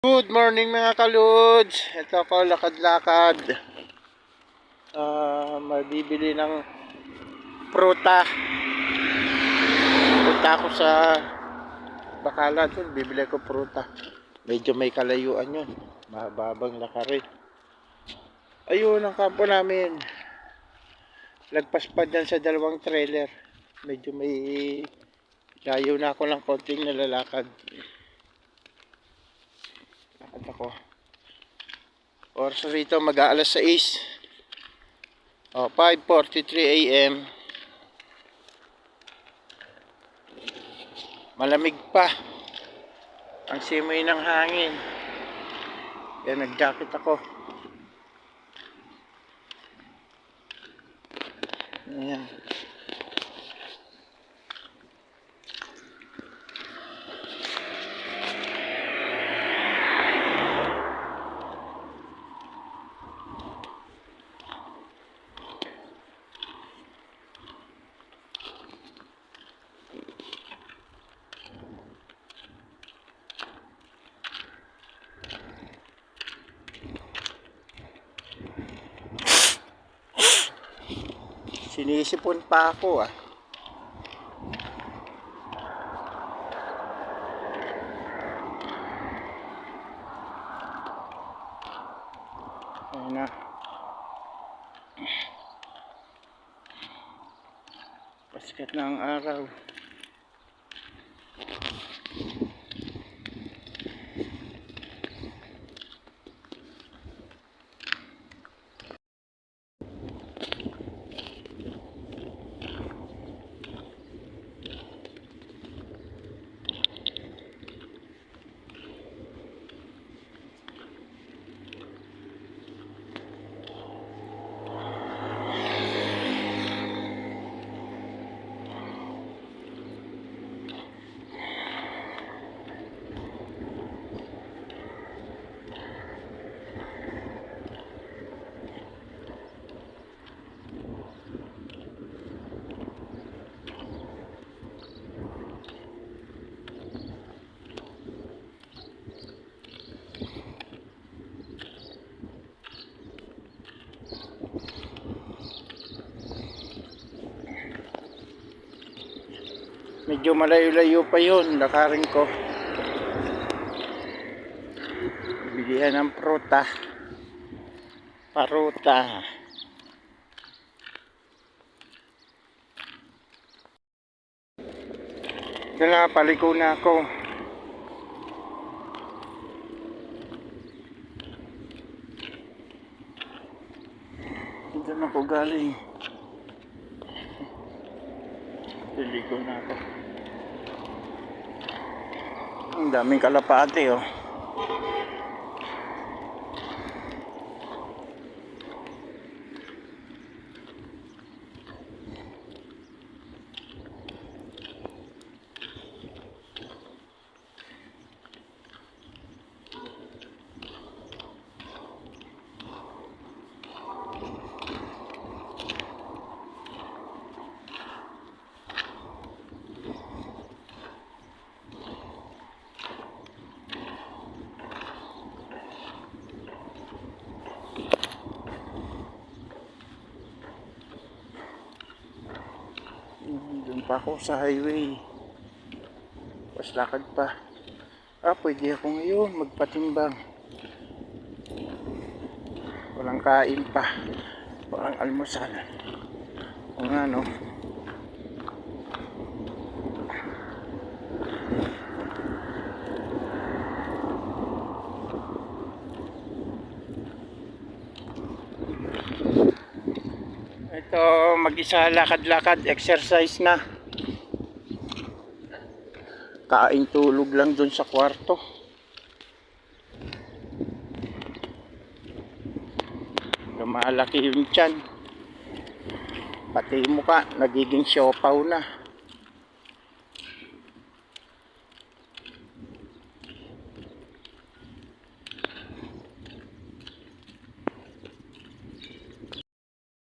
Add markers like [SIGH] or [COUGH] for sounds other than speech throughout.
Good morning mga kaludes. Ito ako lakad-lakad. Ah, mabibili ng pruta. Punta ako sa Bakalan dun, bibili ko pruta. Medyo may kalayuan yun. Mahababang lakarin. Ayun ang kampo namin. Lagpas pa dyan sa dalawang trailer. Medyo may layo na ako ng konting nalalakad. Lakad ako. Oras na rito mag-aalas 6. Oh, 5.43 a.m. Malamig pa. Ang simoy ng hangin. Kaya nag-jacket ako. Ayan. Sinisipon pa ako ah. Ayun na. Pasikat na ang araw. Medyo malayo-layo pa yun, lakarin ko. Bilihan ng pruta. Paruta. Ito na, paliko na ako. Ito na ako galing. Liliko na ako. Daming kalapate oh. Hmm, Doon pa ako sa highway. Pas lakad pa. Ah, pwede ako ngayon magpatimbang. Walang kain pa. Walang almusal. O nga no. Ito, mag-isa lakad-lakad, exercise na. Kain tulog lang dun sa kwarto. Lumalaki yung tiyan. Pati yung mukha, nagiging siopaw na.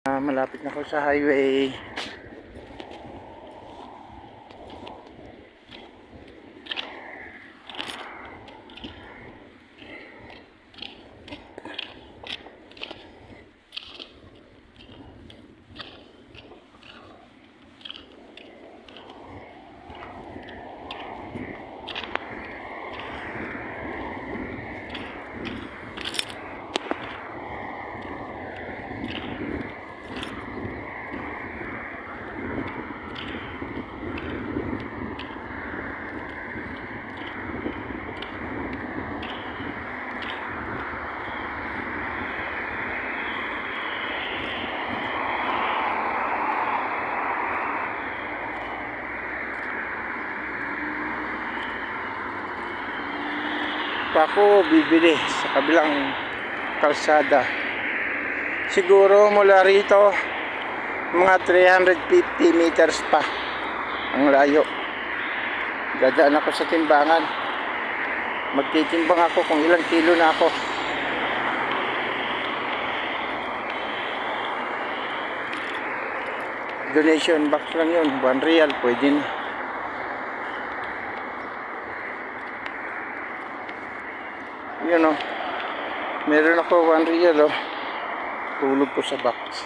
Ah, malapit na ako sa highway. Pa ako bibili sa kabilang kalsada. Siguro mula rito, mga 350 meters pa ang layo. Dadaan ako sa timbangan. Magtitimbang ako kung ilang kilo na ako. Donation box lang yun. 1 real. Pwede na. Yun o. Meron ako 1 real o. Tulog ko sa box.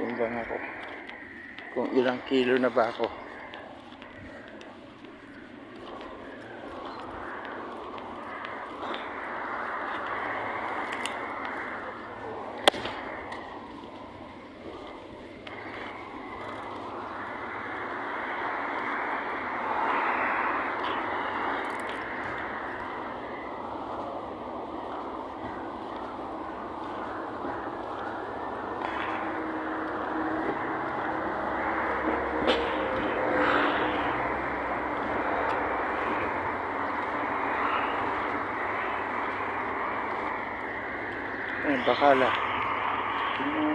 Timbang ako. Kung ilang kilo na ba ako.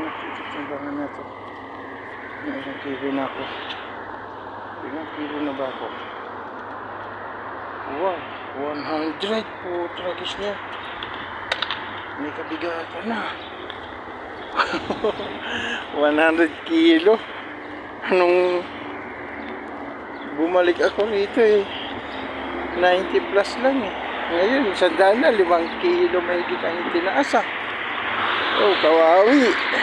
Natin timbangan na to. May ilang kilo na ako. Ilang kilo na ba ako? Wow, 100 po tragis niya. May kabigatan na. [LAUGHS] 100 kilo. Anong bumalik ako rito eh. 90 plus lang eh. Ngayon, sa na, limang kilo may ang itinaas ah. Oh, kawawi.